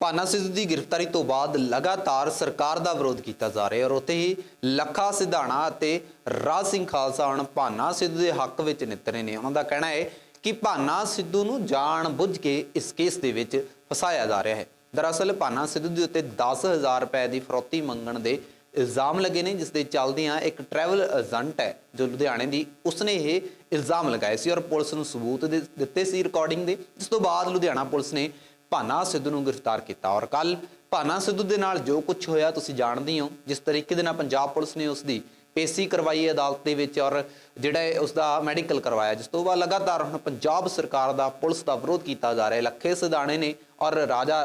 ਭਾਨਾ ਸਿੱਧੂ ਦੀ ਗ੍ਰਿਫਤਾਰੀ ਤੋਂ ਬਾਅਦ ਲਗਾਤਾਰ ਸਰਕਾਰ ਦਾ ਵਿਰੋਧ ਕੀਤਾ ਜਾ ਰਿਹਾ ਔਰ ਉੱਥੇ ਹੀ ਲੱਖਾ ਸਿਧਾਣਾ ਅਤੇ ਰਾਜ ਸਿੰਘ ਖਾਲਸਾ ਹੁਣ ਭਾਨਾ ਸਿੱਧੂ ਦੇ ਹੱਕ ਵਿੱਚ ਨਿੱਤਰੇ ਨੇ। ਉਹਨਾਂ ਦਾ ਕਹਿਣਾ ਹੈ ਕਿ ਭਾਨਾ ਸਿੱਧੂ ਨੂੰ ਜਾਣ ਬੁੱਝ ਕੇ ਇਸ ਕੇਸ ਦੇ ਵਿੱਚ ਫਸਾਇਆ ਜਾ ਰਿਹਾ ਹੈ। ਦਰਅਸਲ ਭਾਨਾ ਸਿੱਧੂ ਦੇ ਉੱਤੇ 10000 ਰੁਪਏ ਦੀ ਫਰੋਤੀ ਮੰਗਣ ਦੇ ਇਲਜ਼ਾਮ ਲੱਗੇ ਨੇ, ਜਿਸ ਦੇ ਚੱਲਦਿਆਂ ਇੱਕ ਟਰੈਵਲ ਏਜੰਟ ਹੈ ਜੋ ਲੁਧਿਆਣੇ ਦੀ, ਉਸਨੇ ਇਹ ਇਲਜ਼ਾਮ ਲਗਾਏ ਸੀ ਔਰ ਪੁਲਿਸ ਨੂੰ ਸਬੂਤ ਦੇ- ਦਿੱਤੇ ਸੀ ਰਿਕਾਰਡਿੰਗ ਦੇ। ਜਿਸ ਤੋਂ ਬਾਅਦ ਲੁਧਿਆਣਾ ਪੁਲਿਸ ਨੇ ਭਾਨਾ ਸਿੱਧੂ ਨੂੰ ਗ੍ਰਿਫਤਾਰ ਕੀਤਾ ਔਰ ਕੱਲ ਭਾਨਾ ਸਿੱਧੂ ਦੇ ਨਾਲ ਜੋ ਕੁਝ ਹੋਇਆ ਤੁਸੀਂ ਜਾਣਦੇ ਹੋ ਜਿਸ ਤਰੀਕੇ ਦੇ ਨਾਲ ਪੰਜਾਬ ਪੁਲਿਸ ਨੇ ਉਸ ਦੀ ਪੇਸ਼ੀ ਕਰਵਾਈ ਅਦਾਲਤ ਦੇ ਵਿੱਚ ਔਰ ਜਿਹੜਾ ਉਸ ਦਾ ਮੈਡੀਕਲ ਕਰਵਾਇਆ, ਜਿਸ ਤੋਂ ਬਾਅਦ ਲਗਾਤਾਰ ਹੁਣ ਪੰਜਾਬ ਸਰਕਾਰ ਦਾ ਪੁਲਿਸ ਦਾ ਵਿਰੋਧ ਕੀਤਾ ਜਾ ਰਿਹਾ ਹੈ। ਲੱਖੇ ਸਿਧਾਣੇ ਨੇ ਔਰ ਰਾਜਾ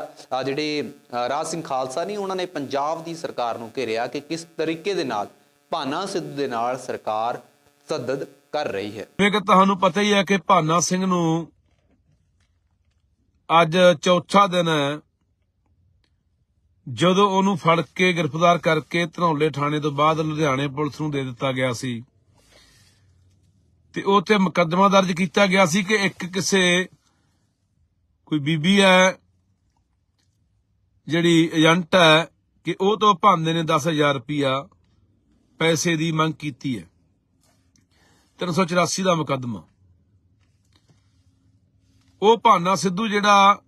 ਜਿਹੜੇ ਰਾਜ ਸਿੰਘ ਖਾਲਸਾ ਨੇ ਉਹਨਾਂ ਨੇ ਪੰਜਾਬ ਦੀ ਸਰਕਾਰ ਨੂੰ ਘੇਰਿਆ ਕਿ ਕਿਸ ਤਰੀਕੇ ਦੇ ਨਾਲ ਭਾਨਾ ਸਿੱਧੂ ਦੇ ਨਾਲ ਸਰਕਾਰ ਸੱਦਦ ਕਰ ਰਹੀ ਹੈ। ਜਿਵੇਂ ਕਿ ਤੁਹਾਨੂੰ ਪਤਾ ਹੀ ਹੈ ਕਿ ਭਾਨਾ ਸਿੰਘ ਨੂੰ ਅੱਜ ਚੌਥਾ ਦਿਨ ਹੈ। ਜਦੋਂ ਉਹਨੂੰ ਫੜ ਕੇ ਗ੍ਰਿਫਤਾਰ ਕਰਕੇ ਧਨੌਲੇ ਥਾਣੇ ਤੋਂ ਬਾਅਦ ਲੁਧਿਆਣੇ ਪੁਲਿਸ ਨੂੰ ਦੇ ਦਿੱਤਾ ਗਿਆ ਸੀ, ਤੇ ਉਹ ਤੇ ਮੁਕੱਦਮਾ ਦਰਜ ਕੀਤਾ ਗਿਆ ਸੀ ਕਿ ਇੱਕ ਕਿਸੇ ਕੋਈ ਬੀਬੀ ਹੈ, ਜਿਹੜੀ ਏਜੰਟ ਹੈ, ਕਿ ਉਹ ਤੋਂ ਭਾਂਦੇ ਨੇ 10000 ਰੁਪਇਆ ਪੈਸੇ ਦੀ ਮੰਗ ਕੀਤੀ ਹੈ। 384 ਦਾ ਮੁਕੱਦਮਾ। ਉਹ ਭਾਨਾ ਸਿੱਧੂ ਜਿਹੜਾ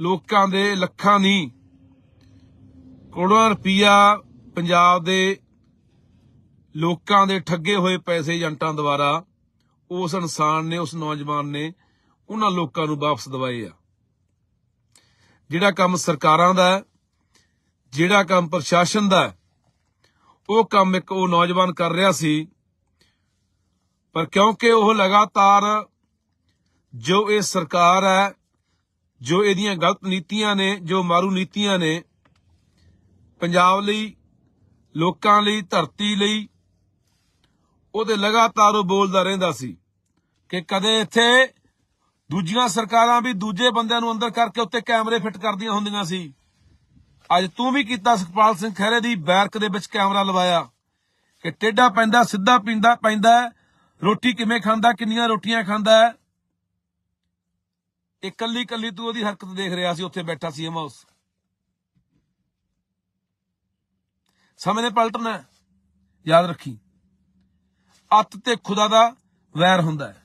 ਲੋਕਾਂ ਦੇ ਲੱਖਾਂ ਨਹੀਂ ਕਰੋੜਾਂ ਰੁਪਈਆ ਪੰਜਾਬ ਦੇ ਲੋਕਾਂ ਦੇ ਠੱਗੇ ਹੋਏ ਪੈਸੇ ਏਜੰਟਾਂ ਦੁਆਰਾ ਉਸ ਇਨਸਾਨ ਨੇ, ਉਸ ਨੌਜਵਾਨ ਨੇ ਉਹਨਾਂ ਲੋਕਾਂ ਨੂੰ ਵਾਪਸ ਦਿਵਾਏ ਆ। ਜਿਹੜਾ ਕੰਮ ਸਰਕਾਰਾਂ ਦਾ ਜਿਹੜਾ ਕੰਮ ਪ੍ਰਸ਼ਾਸਨ ਦਾ ਉਹ ਕੰਮ ਇੱਕ ਉਹ ਨੌਜਵਾਨ ਕਰ ਰਿਹਾ ਸੀ, ਪਰ ਕਿਉਂਕਿ ਉਹ ਲਗਾਤਾਰ ਜੋ ਇਹ ਸਰਕਾਰ ਹੈ, ਜੋ ਇਹਦੀਆਂ ਗਲਤ ਨੀਤੀਆਂ ਨੇ, ਜੋ ਮਾਰੂ ਨੀਤੀਆਂ ਨੇ, ਪੰਜਾਬ ਲਈ, ਲੋਕਾਂ ਲਈ, ਧਰਤੀ ਲਈ, ਉਹ ਤੇ ਲਗਾਤਾਰ ਉਹ ਬੋਲਦਾ ਰਹਿੰਦਾ ਸੀ ਕਿ ਕਦੇ ਇੱਥੇ ਦੂਜੀਆਂ ਸਰਕਾਰਾਂ ਵੀ ਦੂਜੇ ਬੰਦਿਆਂ ਨੂੰ ਅੰਦਰ ਕਰਕੇ ਉੱਤੇ ਕੈਮਰੇ ਫਿੱਟ ਕਰਦੀਆਂ ਹੁੰਦੀਆਂ ਸੀ। ਅੱਜ ਤੂੰ ਵੀ ਕੀਤਾ ਸੁਖਪਾਲ ਸਿੰਘ ਖਹਿਰੇ ਦੀ ਬੈਰਕ ਦੇ ਵਿੱਚ ਕੈਮਰਾ ਲਵਾਇਆ ਕਿ ਟੇਢਾ ਪੈਂਦਾ, ਸਿੱਧਾ ਪੀਂਦਾ ਪੈਂਦਾ ਰੋਟੀ ਕਿਵੇਂ ਖਾਂਦਾ, ਕਿੰਨੀਆਂ ਰੋਟੀਆਂ ਖਾਂਦਾ ਹੈ ਇਹ ਕੱਲੀ ਕੱਲੀ ਤੂੰ ਉਹਦੀ ਹਰਕਤ ਦੇਖ ਰਿਹਾ ਸੀ, ਉੱਥੇ ਬੈਠਾ ਸੀ ਹਾਊਸ ਸਮੇਂ ਨੇ ਪਲਟਣਾ ਯਾਦ ਰੱਖੀ। ਅੱਤ ਤੇ ਖੁਦਾ ਦਾ ਵੈਰ ਹੁੰਦਾ ਹੈ।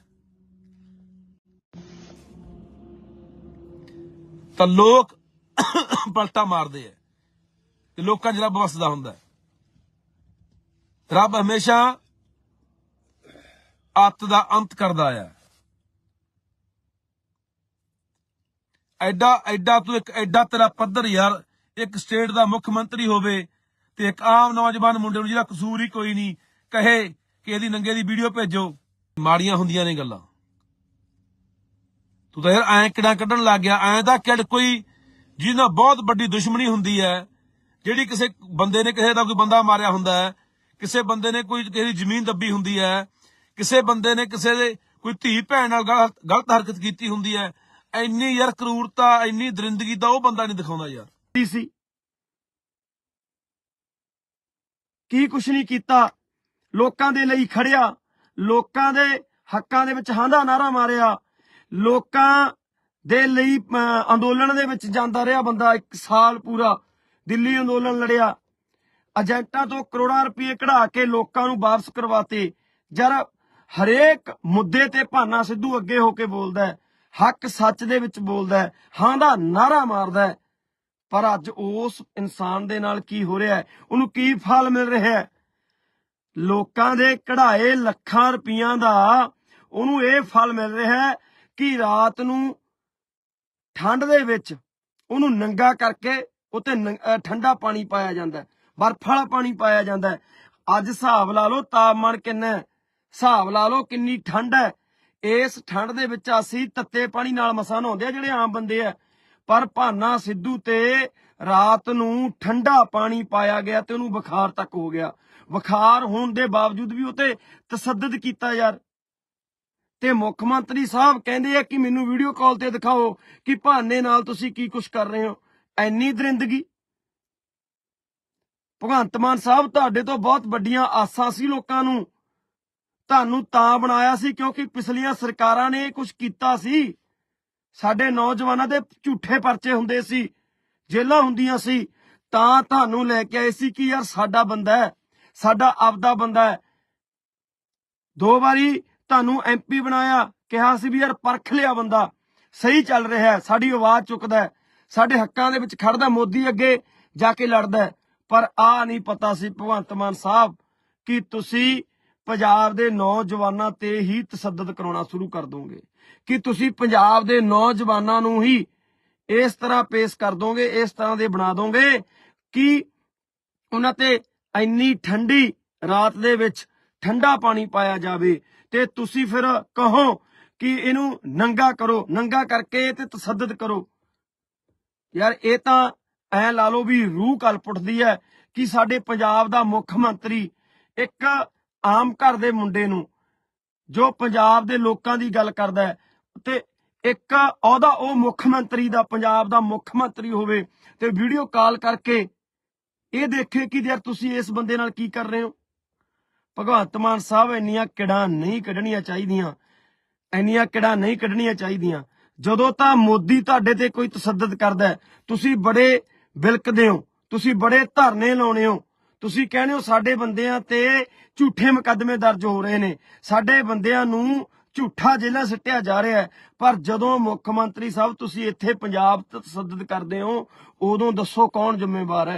ਤਾਂ ਲੋਕ ਪਲਟਾ ਮਾਰਦੇ ਆ ਤੇ ਲੋਕਾਂ 'ਚ ਰੱਬ ਵਸਦਾ ਹੁੰਦਾ ਰੱਬ ਹਮੇਸ਼ਾ ਅੱਤ ਦਾ ਅੰਤ ਕਰਦਾ ਆ ਐਡਾ ਐਡਾ ਤੂੰ ਇੱਕ, ਐਡਾ ਤੇਰਾ ਪੱਧਰ ਯਾਰ, ਇੱਕ ਸਟੇਟ ਦਾ ਮੁੱਖ ਮੰਤਰੀ ਹੋਵੇ ਤੇ ਇੱਕ ਆਮ ਨੌਜਵਾਨ ਮੁੰਡੇ ਨੂੰ ਜਿਹੜਾ ਕਸੂਰ ਹੀ ਕੋਈ ਨਹੀਂ, ਕਹੇ ਕਿ ਇਹਦੀ ਨੰਗੇ ਦੀ ਵੀਡੀਓ ਭੇਜੋ। ਮਾੜੀਆਂ ਹੁੰਦੀਆਂ ਨੇ ਗੱਲਾਂ। ਤੂੰ ਤਾਂ ਯਾਰ ਐਂ ਕਿਹੜਾ ਕੱਢਣ ਲੱਗ ਗਿਆ, ਐਂ ਦਾ ਕਿੜ ਕੋਈ ਜਿਹਦੇ ਨਾਲ ਬਹੁਤ ਵੱਡੀ ਦੁਸ਼ਮਣੀ ਹੁੰਦੀ ਹੈ, ਜਿਹੜੀ ਕਿਸੇ ਬੰਦੇ ਨੇ ਕਿਸੇ ਦਾ ਕੋਈ ਬੰਦਾ ਮਾਰਿਆ ਹੁੰਦਾ ਹੈ, ਕਿਸੇ ਬੰਦੇ ਨੇ ਕੋਈ ਕਿਸੇ ਦੀ ਜ਼ਮੀਨ ਦੱਬੀ ਹੁੰਦੀ ਹੈ, ਕਿਸੇ ਬੰਦੇ ਨੇ ਕਿਸੇ ਦੇ ਕੋਈ ਧੀ ਭੈਣ ਨਾਲ ਗਲਤ ਹਰਕਤ ਕੀਤੀ ਹੁੰਦੀ ਹੈ ਇੰਨੀ ਯਾਰ ਕਰੂਰਤਾ, ਇੰਨੀ ਦਰਿੰਦਗੀ ਤਾਂ ਉਹ ਬੰਦਾ ਨਹੀਂ ਦਿਖਾਉਂਦਾ ਯਾਰ। ਕੀਤੀ ਸੀ? ਕੀ ਕੁਛ ਨਹੀਂ ਕੀਤਾ? ਲੋਕਾਂ ਦੇ ਲਈ ਖੜਿਆ, ਲੋਕਾਂ ਦੇ ਹੱਕਾਂ ਦੇ ਵਿੱਚ ਹਾਂਦਾ ਨਾਰਾ ਮਾਰਿਆ, ਲੋਕਾਂ ਦੇ ਲਈ ਅੰਦੋਲਨ ਦੇ ਵਿੱਚ ਜਾਂਦਾ ਰਿਹਾ ਬੰਦਾ ਇੱਕ ਸਾਲ ਪੂਰਾ, ਦਿੱਲੀ ਅੰਦੋਲਨ ਲੜਿਆ। ਏਜੰਟਾਂ ਤੋਂ ਕਰੋੜਾਂ ਰੁਪਏ ਕਢਾ ਕੇ ਲੋਕਾਂ ਨੂੰ ਵਾਪਸ ਕਰਵਾਤੇ। ਜਰ ਹਰੇਕ ਮੁੱਦੇ ਤੇ ਭਾਨਾ ਸਿੱਧੂ ਅੱਗੇ ਹੋ ਕੇ ਬੋਲਦਾ ਹੈ ਹੱਕ ਸੱਚ ਦੇ ਵਿੱਚ ਬੋਲਦਾ ਹੈ, ਹਾਂ ਦਾ ਨਾਰਾ ਮਾਰਦਾ ਹੈ। ਪਰ ਅੱਜ ਉਸ ਇਨਸਾਨ ਦੇ ਨਾਲ ਕੀ ਹੋ ਰਿਹਾ ਹੈ? ਉਹਨੂੰ ਕੀ ਫਲ ਮਿਲ ਰਿਹਾ ਹੈ? ਲੋਕਾਂ ਦੇ ਕਢਾਏ ਲੱਖਾਂ ਰੁਪਈਆਂ ਦਾ ਉਹਨੂੰ ਇਹ ਫਲ ਮਿਲ ਰਿਹਾ ਹੈ ਕਿ ਰਾਤ ਨੂੰ ਠੰਡ ਦੇ ਵਿੱਚ ਉਹਨੂੰ ਨੰਗਾ ਕਰਕੇ ਉਤੇ ਠੰਡਾ ਪਾਣੀ ਪਾਇਆ ਜਾਂਦਾ ਬਰਫ਼ ਵਾਲਾ ਪਾਣੀ ਪਾਇਆ ਜਾਂਦਾ ਅੱਜ ਹਿਸਾਬ ਲਾ ਲਓ ਤਾਪਮਾਨ ਕਿੰਨਾ ਹਿਸਾਬ ਲਾ ਲਓ ਕਿੰਨੀ ਠੰਡ ਹੈ ਇਸ ਠੰਡ ਦੇ ਵਿੱਚ ਅਸੀਂ ਤੱਤੇ ਪਾਣੀ ਨਾਲ ਮਸਾਂ ਨਹਾਉਂਦੇ ਆ, ਜਿਹੜੇ ਆਮ ਬੰਦੇ ਆ। ਪਰ ਭਾਨਾ ਸਿੱਧੂ ਤੇ ਰਾਤ ਨੂੰ ਠੰਡਾ ਪਾਣੀ ਪਾਇਆ ਗਿਆ ਤੇ ਉਹਨੂੰ ਬੁਖਾਰ ਤੱਕ ਹੋ ਗਿਆ। ਬੁਖਾਰ ਹੋਣ ਦੇ ਬਾਵਜੂਦ ਵੀ ਉਤੇ ਤਸੱਦਦ ਕੀਤਾ ਯਾਰ। ਤੇ ਮੁੱਖ ਮੰਤਰੀ ਸਾਹਿਬ ਕਹਿੰਦੇ ਆ ਕਿ ਮੈਨੂੰ ਵੀਡੀਓ ਕਾਲ ਤੇ ਦਿਖਾਓ ਕਿ ਭਾਨੇ ਨਾਲ ਤੁਸੀਂ ਕੀ ਕੁਝ ਕਰ ਰਹੇ ਹੋ। ਐਨੀ ਦਰਿੰਦਗੀ। ਭਗਵੰਤ ਮਾਨ ਸਾਹਿਬ, ਤੁਹਾਡੇ ਤੋਂ ਬਹੁਤ ਵੱਡੀਆਂ ਆਸਾਂ ਸੀ ਲੋਕਾਂ ਨੂੰ। ਤੁਹਾਨੂੰ ਤਾਂ ਬਣਾਇਆ ਸੀ ਕਿਉਂਕਿ ਪਿਛਲੀਆਂ ਸਰਕਾਰਾਂ ਨੇ ਇਹ ਕੁਝ ਕੀਤਾ ਸੀ। ਸਾਡੇ ਨੌਜਵਾਨਾਂ ਦੇ ਝੂਠੇ ਪਰਚੇ ਹੁੰਦੇ ਸੀ ਜੇਲਾਂ ਹੁੰਦੀਆਂ ਸੀ। ਤਾਂ ਤੁਹਾਨੂੰ ਲੈ ਕੇ ਆਏ ਸੀ ਕਿ ਯਾਰ ਸਾਡਾ ਬੰਦਾ ਹੈ, ਸਾਡਾ ਆਪਦਾ ਬੰਦਾ ਹੈ। ਦੋ ਵਾਰੀ ਤੁਹਾਨੂੰ ਐਮਪੀ ਬਣਾਇਆ, ਕਿਹਾ ਸੀ ਵੀ ਯਾਰ ਪਰਖ ਲਿਆ ਬੰਦਾ, ਸਹੀ ਚੱਲ ਰਿਹਾ ਸਾਡੀ ਆਵਾਜ਼ ਚੁੱਕਦਾ ਸਾਡੇ ਹੱਕਾਂ ਦੇ ਵਿੱਚ ਖੜਦਾ ਮੋਦੀ ਅੱਗੇ ਜਾ ਕੇ ਲੜਦਾ ਪਰ ਆ ਨਹੀਂ ਪਤਾ ਸੀ ਭਗਵੰਤ ਮਾਨ ਸਾਹਿਬ ਕਿ ਤੁਸੀਂ ਪੰਜਾਬ ਦੇ ਨੌਜਵਾਨਾਂ ਤੇ ਹੀ ਤਸੱਦਦ ਕਰਾਉਣਾ ਸ਼ੁਰੂ ਕਰ ਦੋਗੇ। ਕਿ ਤੁਸੀਂ ਪੰਜਾਬ ਦੇ ਨੌਜਵਾਨਾਂ ਨੂੰ ਹੀ ਇਸ ਤਰ੍ਹਾਂ ਪੇਸ਼ ਕਰ ਦੋਗੇ, ਇਸ ਤਰ੍ਹਾਂ ਦੇ ਬਣਾ ਦੋਗੇ ਕਿ ਉਹਨਾਂ ਤੇ ਇੰਨੀ ਠੰਡੀ ਰਾਤ ਦੇ ਵਿੱਚ ਠੰਡਾ ਪਾਣੀ ਪਾਇਆ ਜਾਵੇ ਤੇ ਤੁਸੀਂ ਫਿਰ ਕਹੋ ਕਿ ਇਹਨੂੰ ਨੰਗਾ ਕਰੋ, ਨੰਗਾ ਕਰਕੇ ਤੇ ਤਸੱਦਦ ਕਰੋ। ਯਾਰ ਇਹ ਤਾਂ ਐ ਲਾ ਲਓ ਵੀ ਰੂਹ ਕਲਪੁੱਟਦੀ ਹੈ ਕਿ ਸਾਡੇ ਪੰਜਾਬ ਦਾ ਮੁੱਖ ਮੰਤਰੀ ਇੱਕ ਆਮ ਘਰ ਦੇ ਮੁੰਡੇ ਨੂੰ, ਜੋ ਪੰਜਾਬ ਦੇ ਲੋਕਾਂ ਦੀ ਗੱਲ ਕਰਦਾ ਹੈ, ਤੇ ਇੱਕ ਉਹਦਾ, ਉਹ ਮੁੱਖ ਮੰਤਰੀ ਦਾ, ਪੰਜਾਬ ਦਾ ਮੁੱਖ ਮੰਤਰੀ ਹੋਵੇ, ਤੇ ਵੀਡੀਓ ਕਾਲ ਕਰਕੇ ਇਹ ਦੇਖੇ ਕਿ ਯਾਰ ਤੁਸੀਂ ਇਸ ਬੰਦੇ ਨਾਲ ਕੀ ਕਰ ਰਹੇ ਹੋ? ਭਗਵੰਤ ਮਾਨ ਸਾਹਿਬ ਇੰਨੀਆਂ ਕਿੜਾਂ ਨਹੀਂ ਕੱਢਣੀਆਂ ਚਾਹੀਦੀਆਂ, ਇੰਨੀਆਂ ਕਿੜਾਂ ਨਹੀਂ ਕੱਢਣੀਆਂ ਚਾਹੀਦੀਆਂ। ਜਦੋਂ ਤਾਂ ਮੋਦੀ ਤੁਹਾਡੇ ਤੇ ਕੋਈ ਤਸੱਦਦ ਕਰਦਾ ਤੁਸੀਂ ਬੜੇ ਵਿਲਕਦੇ ਹੋ, ਤੁਸੀਂ ਬੜੇ ਧਰਨੇ ਲਾਉਣੇ ਹੋ ਤੁਸੀਂ ਕਹਿੰਦੇ ਹੋ ਸਾਡੇ ਬੰਦਿਆਂ ਤੇ ਝੂਠੇ ਮੁਕੱਦਮੇ ਦਰਜ ਹੋ ਰਹੇ ਨੇ। ਸਾਡੇ ਬੰਦਿਆਂ ਨੂੰ ਝੂਠਾ ਜੇਲਾ ਸਿੱਟਿਆ ਜਾ ਰਿਹਾ ਹੈ। ਪਰ ਜਦੋਂ ਮੁੱਖ ਮੰਤਰੀ ਸਾਹਿਬ ਤੁਸੀਂ ਇੱਥੇ ਪੰਜਾਬ ਤੇ ਤਸੱਦਦ ਕਰਦੇ ਹੋ, ਉਦੋਂ ਦੱਸੋ ਕੌਣ ਜ਼ਿੰਮੇਵਾਰ ਹੈ?